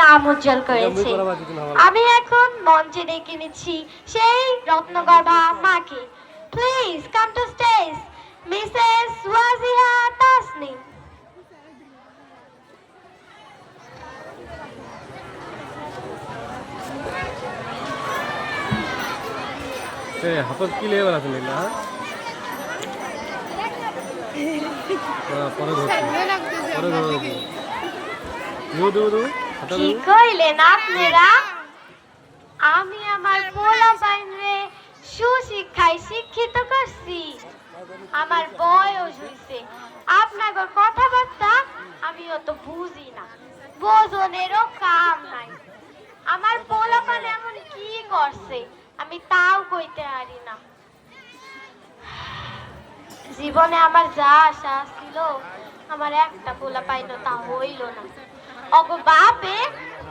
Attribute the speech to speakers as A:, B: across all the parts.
A: নাম উজ্জ্বল করেছে। আমি এখন মঞ্চে ডেকে নিচ্ছি সেই রত্নগর্ভা মাকে। Please come to stage Mrs Wajiha Tasnim
B: হাতত কি পরে পরে ধরো দেবো দেবো
A: কি কইলেন আপনারা? আমি আমার পোলা বাইনরে সুশিক্ষায় শিক্ষিত করছি। আমার বয়স হইছে। আপনাদের কথাবার্তা আমি অত বুঝি না। বোঝনেরও কাম নাই। আমার পোলা পান এমন কি করছে? আমি তাও কইতে পারি না। জীবনে আমার যা আশা ছিল আমার একটা পোলা পাইলো তা হইল না। অগো বাপে,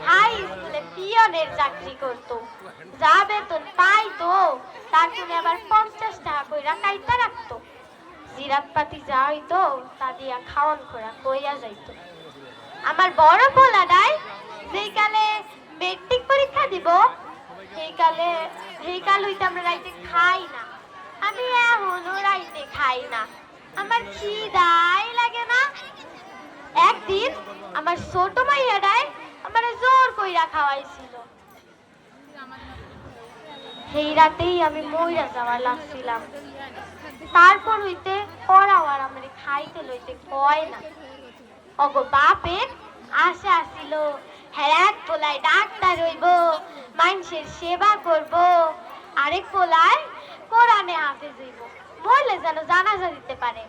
A: হাই স্কুলে পিয়নের চাকরি করতো। যা বেতন পাইতো তার জন্য আবার পঞ্চাশ টাকা কইরা কাইতা রাখতো। জিরাত পাতি যা হইতো, তা দিয়া খাওয়ান খোরা কইয়া যাইতো। আমার বড় পোলাডাই যেই কালে মেট্রিক পরীক্ষা দিব, সেই কালে, সেই কাল হইতে আমরা রাইতে খাই না। আমি এখনও রাইতে খাই না। আমার না একদিন আমার ছোট মাইয়াডাই আমার জোর কইরা খাওয়াইছিল। সেই রাতেই আমি মইরা যাওয়ার লাগছিলাম তারপর হইতে পড়াও আর আমার খাইতে লইতে কয় না। অগো বাপে আশা আসিল হ্যাঁ পোলায় ডাক্তার হইব, মানুষের সেবা করব, আরেক পোলায় কোরআনে হাফেজ হইব। বললে যেন জানাজা দিতে পারে।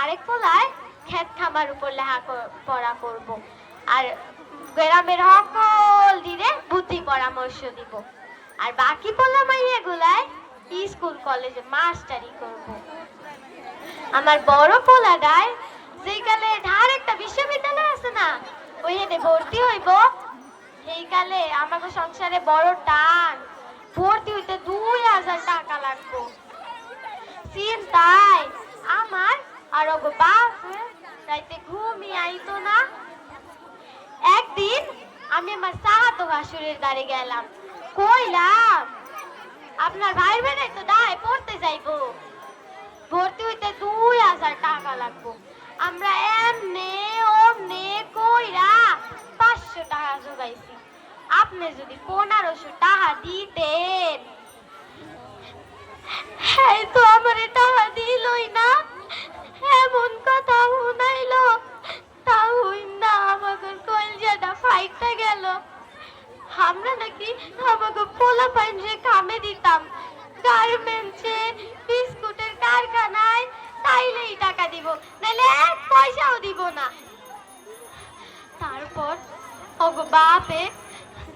A: আরেক পোলায় খেত খামার উপর লেখা ক- পড়া করব। আর গ্রামের সকল দিনে বুদ্ধি পরামর্শ দিব। আর বাকি পোলা মাইয়া গুলায় স্কুল, কলেজে মাস্টারি করব। আমার বড় পোলাডায় যেইকালে ঢার একটা বিশ্ববিদ্যালয় আছে না, ওইখানে ভর্তি হইব। সেইকালে আমাকে সংসারে বড় টান। ভর্তি হইতে দুই হাজার টাকা লাগবো। চিন্তায় আমার আর বাপ রাইতে ঘুমিয়ে আইতো না। একদিন আমি আমার সাহাতো ভাসুরের দ্বারে গেলাম। কইলাম, আপনার ভাই বোনের তো দায়, পড়তে যাইবো। ভর্তি হইতে দুই হাজার টাকা লাগবো। আমরা এমনে ওমনে কইরা পাঁচশো টাকা জোগাইছি। আপনি যদি পনেরোশো টাকা দিতেন। হ্যাঁ তো আমার টাকা দিলই না এমন কথা শুনাইলো তা হই না আমাকে কলজাটা ফাইটটা গেল আমরা নাকি আমাকে পোলা পাইনরে কামে দিতাম গার্মেন্টসে বিস্কুটের কারখানায়, তাইলেই টাকা দিব নাহলে এক পয়সাও দিব না। তারপর ওগো বাপে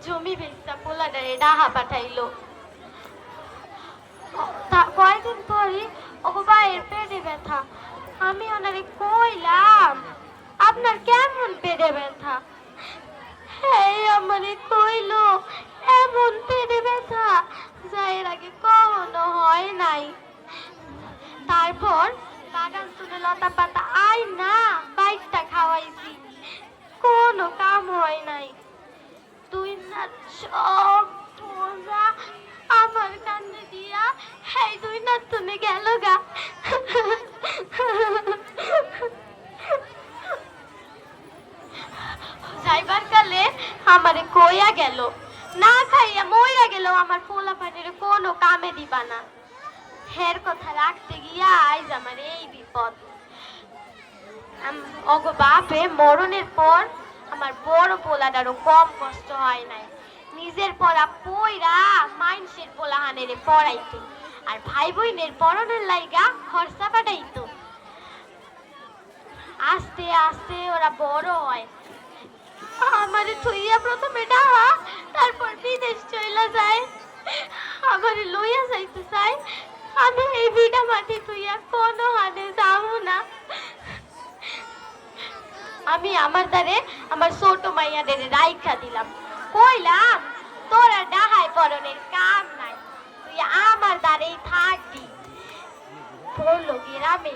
A: জমি বেচটা পোলাডারে ডাহা পাঠাইলো। কয়েকদিন পরই ওগো ভাইয়ের পেটে ব্যথা। আমি ওনারে কইলাম, আপনার কেমন পেটে ব্যথা? এই আমারে কইলো এমন পেটে ব্যথা যা এর আগে কখনো হয় নাই তারপর বাগান তুলে লতা পাতা, আই না বাইকটা খাওয়াইছি। কোনো কাম হয় নাই। তুই না সব বোঝা আমার কান্দে দিয়া, হেই তুই না, তুমি গেল গা। যাইবার কালে আমারে কইয়া গেল, না খাইয়া মইরা গেল আমার পোলা পানির কোনো কামে দিবা না। হের কথা রাখতে গিয়া আইজ আমার এই বিপদ। অগো বাপে, মরণের পর আমার বড় পোলাটারও কম কষ্ট হয় নাই। নিজের পড়া পইরা মাইনসের পোলাহানেরে পড়াইতো আর ভাই বোনের পড়নের লাইগা খরচা পাঠাইতো আস্তে আস্তে ওরা বড় হয়। আমারে থইয়া প্রথমে ডাহা, তারপর বিদেশ চইলা যায়। আমারে লইয়া যাইতে চাই আমি এই বিটা মাটি তুইয়া কোনো হাতে যাব না। আমি আমার দ্বারে আমার ছোট মাইয়াদের রাইখা দিলাম। কইলাম, তোরা ডাহাই পরনের কাম নাই, তুই আমার দ্বারেই থাকবি। পড়ল গ্রামে